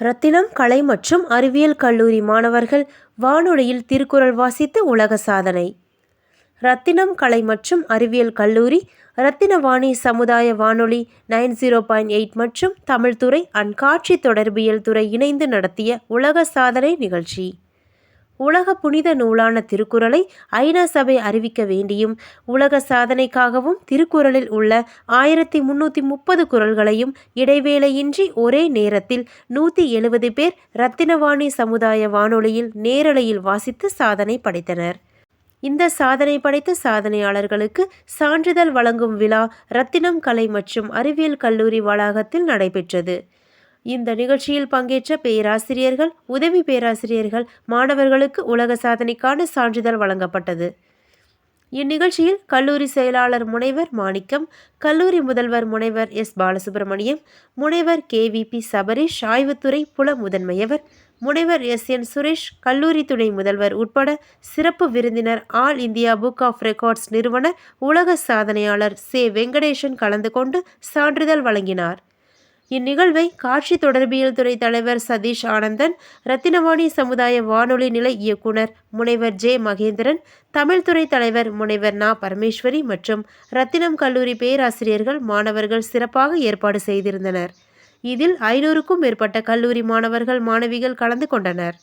ரத்தினம் கலை மற்றும் அறிவியல் கல்லூரி மாணவர்கள் வானொலியில் திருக்குறள் வாசித்து உலக சாதனை. ரத்தினம் கலை மற்றும் அறிவியல் கல்லூரி ரத்தினவாணி சமுதாய வானொலி நைன் ஜீரோ பாயிண்ட் எயிட் மற்றும் தமிழ்துறை அண்ட் காட்சி தொடர்பியல் துறை இணைந்து நடத்திய உலக சாதனை நிகழ்ச்சி. உலக புனித நூலான திருக்குறளை ஐநா சபை அறிவிக்க வேண்டியும் உலக சாதனைக்காகவும் திருக்குறளில் உள்ள ஆயிரத்தி முன்னூற்றி முப்பது குறள்களையும் இடைவேளையின்றி ஒரே நேரத்தில் நூற்றி எழுபது பேர் ரத்தினவாணி சமுதாய வானொலியில் நேரலையில் வாசித்து சாதனை படைத்தனர். இந்த சாதனை படைத்த சாதனையாளர்களுக்கு சான்றிதழ் வழங்கும் விழா ரத்தினம் கலை மற்றும் அறிவியல் கல்லூரி வளாகத்தில் நடைபெற்றது. இந்த நிகழ்ச்சியில் பங்கேற்ற பேராசிரியர்கள் உதவி பேராசிரியர்கள் மாணவர்களுக்கு உலக சாதனைக்கான சான்றிதழ் வழங்கப்பட்டது. இந்நிகழ்ச்சியில் கல்லூரி செயலாளர் முனைவர் மாணிக்கம் கல்லூரி முதல்வர் முனைவர் எஸ். பாலசுப்ரமணியம் முனைவர் கே. வி. பி. சபரீஷ் ஆய்வுத்துறை புல முதன்மையவர் முனைவர் எஸ். என். சுரேஷ் கல்லூரி துணை முதல்வர் உட்பட சிறப்பு விருந்தினர் all India book of records நிறுவனர் உலக சாதனையாளர் சே. வெங்கடேசன் கலந்து கொண்டு சான்றிதழ் வழங்கினார். இந்நிகழ்வை காட்சி தொடர்பியல் துறை தலைவர் சதீஷ் ஆனந்தன் ரத்தினவாணி சமுதாய வானொலி நிலை இயக்குனர் முனைவர் ஜே மகேந்திரன் தமிழ்துறை தலைவர் முனைவர் நா பரமேஸ்வரி மற்றும் ரத்தினம் கல்லூரி பேராசிரியர்கள் மாணவர்கள் சிறப்பாக ஏற்பாடு செய்திருந்தனர். இதில் ஐநூறுக்கும் மேற்பட்ட கல்லூரி மாணவர்கள் மாணவிகள் கலந்து கொண்டனர்.